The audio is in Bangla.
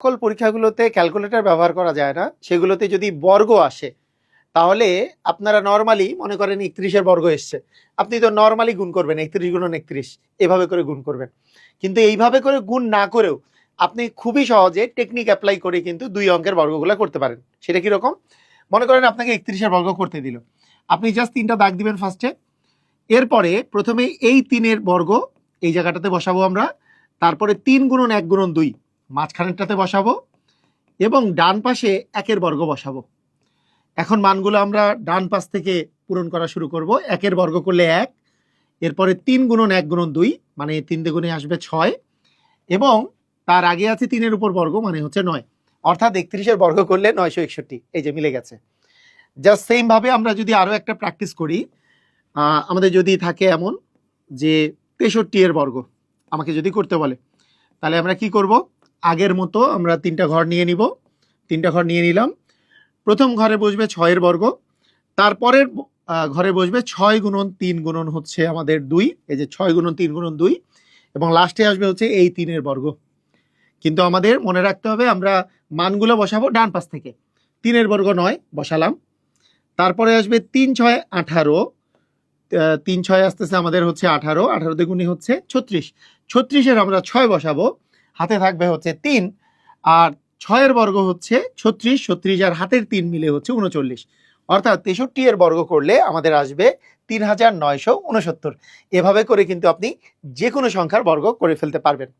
সকল পরীক্ষাগুলোতে ক্যালকুলেটর ব্যবহার করা যায় না। সেগুলোতে যদি বর্গ আসে, তাহলে আপনারা নর্মালি মনে করেন একত্রিশের বর্গ এসছে। আপনি তো নর্মালি গুণ করবেন, একত্রিশ গুণন একত্রিশ, এভাবে করে গুণ করবেন। কিন্তু এইভাবে করে গুণ না করেও আপনি খুবই সহজে টেকনিক অ্যাপ্লাই করে কিন্তু দুই অঙ্কের বর্গগুলো করতে পারেন। সেটা কীরকম মনে করেন আপনাকে একত্রিশের বর্গ করতে দিল। আপনি জাস্ট তিনটা দাগ দিবেন ফার্স্টে এরপরে প্রথমে এই তিনের বর্গ এই জায়গাটাতে বসাবো আমরা। তারপরে তিন গুণন এক গুণন দুই। মাঝখানেরটাতে বসাবো এবং ডান পাশে একের বর্গ বসাবো। এখন মানগুলো আমরা ডান পাশ থেকে পূরণ করা শুরু করব। একের বর্গ করলে এক, এরপরে তিন গুণন এক গুণন দুই মানে তিন দ্বিগুণে আসবে ছয়, এবং তার আগে আছে তিনের উপর বর্গ মানে হচ্ছে নয়। অর্থাৎ একত্রিশের বর্গ করলে নয়শো একষট্টি, এই যে মিলে গেছে। জাস্ট সেমভাবে আমরা যদি আরও একটা প্র্যাকটিস করি আমাদের যদি থাকে এমন যে তেষট্টি এর বর্গ, আমাকে যদি করতে বলে, তাহলে আমরা কি করব? আগের মতো আমরা তিনটা ঘর নিয়ে নিব। তিনটা ঘর নিয়ে নিলাম। প্রথম ঘরে বসবে ছয়ের বর্গ। তারপরের ঘরে বসবে ছয় গুণন তিন গুণন হচ্ছে আমাদের দুই। এই যে ছয় গুণন তিন গুণন দুই। এবং লাস্টে আসবে হচ্ছে এই তিনের বর্গ। কিন্তু আমাদের মনে রাখতে হবে আমরা মানগুলো বসাবো ডান পাশ থেকে। তিনের বর্গ নয়, বসালাম। তারপরে আসবে তিন ছয় আঠারো। তিন ছয় আসতেছে আমাদের হচ্ছে আঠারো। আঠারো দ্বিগুণে হচ্ছে ছত্রিশ। ছত্রিশের আমরা ছয় বসাবো। হাতে থাকবে হচ্ছে তিন, আর ছয়ের বর্গ হচ্ছে ছত্রিশ ছত্রিশ আর হাতের তিন মিলে হচ্ছে উনচল্লিশ। অর্থাৎ তেষট্টি এর বর্গ করলে আমাদের আসবে তিন হাজার নয়শো উনসত্তর। এভাবে করে কিন্তু আপনি যে কোনো সংখ্যার বর্গ করে ফেলতে পারবেন।